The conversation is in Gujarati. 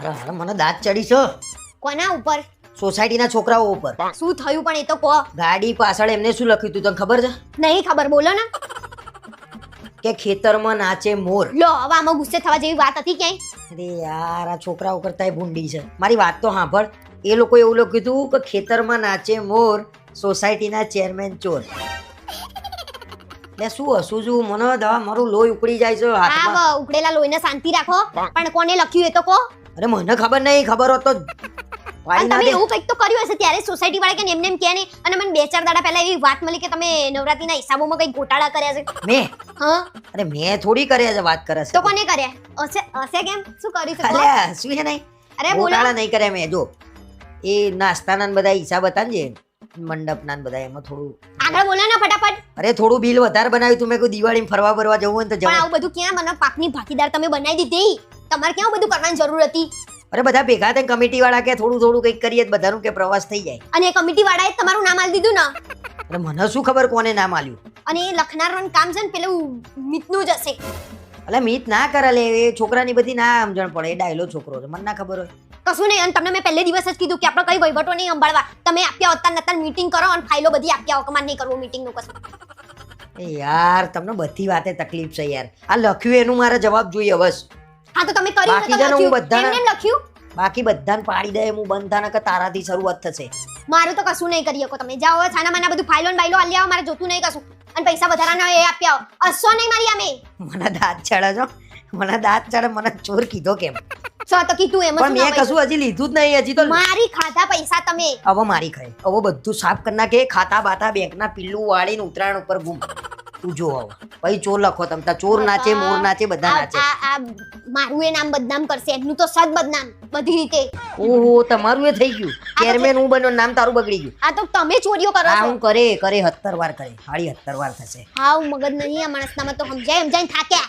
અરે અરે મને દાંત ચડી છે કોના ઉપર? સોસાયટીના છોકરાઓ ઉપર. શું થયું પણ એ તો કહો. ગાડી પાછળ એમને શું લખ્યું તું તને ખબર છે? નહીં ખબર બોલો ને. કે ખેતરમાં નાચે મોર. લો હવે આમાં ગુસ્સે થવા જેવી વાત હતી ક્યાંય? અરે યાર આ છોકરાઓ કરતા ભૂંડી છે. મારી વાત તો સાંભળ. એ લોકો એવું લખ્યું હતું કે ખેતરમાં નાચે મોર સોસાયટીના ચેરમેન ચોર. એટલે શું હસું છું? મને દવા મારું લોહી ઉકળી જાય છે હા ઉકળેલા લોહીને શાંતિ રાખો. પણ કોને લખ્યું એ તો કહો. અરે મને ખબર નહીં ખબર હોત તો પાડી ના તમે દે એવું કંઈક તો કર્યું હશે ત્યારે સોસાયટી વાળા કે એમને એમ કહે નહીં અને મને બે ચાર દાડા પહેલા એવી વાત મળી કે તમે નવરાત્રીના હિસાબોમાં કંઈક ગોટાળા કર્યા છે. મેં? હા? અરે મેં થોડી કર્યા છે વાત કરે તો કોને કર્યા? હશે હશે કેમ? શું કર્યું છે? અલ્યા શું છે નહીં? અરે બોલો. ગોટાળા નહીં કર્યા મેં જો. એ નાસ્તાના ને બધા હિસાબ હતા ને જે મંડપના ને બધા એમાં થોડું આગળ બોલો ને ફટાફટ. અરે થોડું બિલ વધારે બનાવ્યું તું મેં કોઈ દિવાળીમાં ફરવા ફરવા જવું હોય ને તો પણ જવું. આવું બધું ક્યાં? મને પાકની ભાગીદાર તમે બનાવી દીધી. તમારે ક્યાં બધું કરવાની જરૂર હતી? અરે બધા ભેગા થઈને કમિટી વાળા કે થોડું થોડું કંઈક કરીએ તો બધાનું કે પ્રવાસ થઈ જાય. અને એ કમિટી વાળાએ તમારું નામ આલી દીધું ને? અરે મને શું ખબર કોને નામ આલ્યું? અને એ લખનારનું કામ છે ને પેલું મિતનું જ હશે. એટલે મિત ના કરે લે એ છોકરાની બધી ના સમજણ પડે એ ડાયલો છોકરો છે મને ના ખબર હોય. કશું નહીં અને તમને મેં પહેલે દિવસ જ કીધું કે આપણે કઈ વહીવટો નહીં સંભાળવા. તમે આપ્યા હોતા નતા મીટિંગ કરો અને ફાઇલો બધી આપ્યા હો નહીં કરવું મીટિંગનું કશું. યાર તમને બધી વાતે તકલીફ છે યાર. આ લખ્યું એનું મારે જવાબ જોઈએ બસ હા તો તમે કર્યું બાકી ને તો જણ હું લખ્યું. બધાના- એમને એમ લખ્યું? બાકી બધાને પાડી દે હું બંધ થાને કે તારાથી શરૂઆત થશે. મારું તો કશું નહીં કરી શકો. તમે જાઓ છાના માના બધું ફાઇલો ને બાઇલો આલી આવો મારે જોતું નહીં કશું. અને પૈસા વધારાના એ આવો. અસો નહીં મારી અમે મને દાંત ચડે છો મને દાંત ચડે મને ચોર કીધો કેમ? સો તો કીધું એમ પણ મેં કશું હજી લીધું જ નહીં હજી તો મારી ખાધા પૈસા તમે. હવે મારી ખાય. હવે બધું સાફ કરી નાખે ખાતા બાતા બેંકના પિલ્લું વાળીને ઉતરાણ ઉપર ગુમ. તું જો હવે. પછી ચોર લખો તમે. તાર ચોર નાચે મોર નાચે બધા નાચે આ- આ મારું એ નામ બદનામ કરશે. એમનું તો સદ બદનામ બધી રીતે. ઓહો તમારું એ થઈ ગયું. ચેરમેન હું બન્યો નામ તારું બગડી ગયું. આ તો તમે ચોરીઓ કરો છો. હું કરે કરે હત્તર વાર કરે. હાળી 70 વાર થશે. હાવ મગજ નહીં આ માણસનામાં તો સમજાય સમજાય થાક્યા.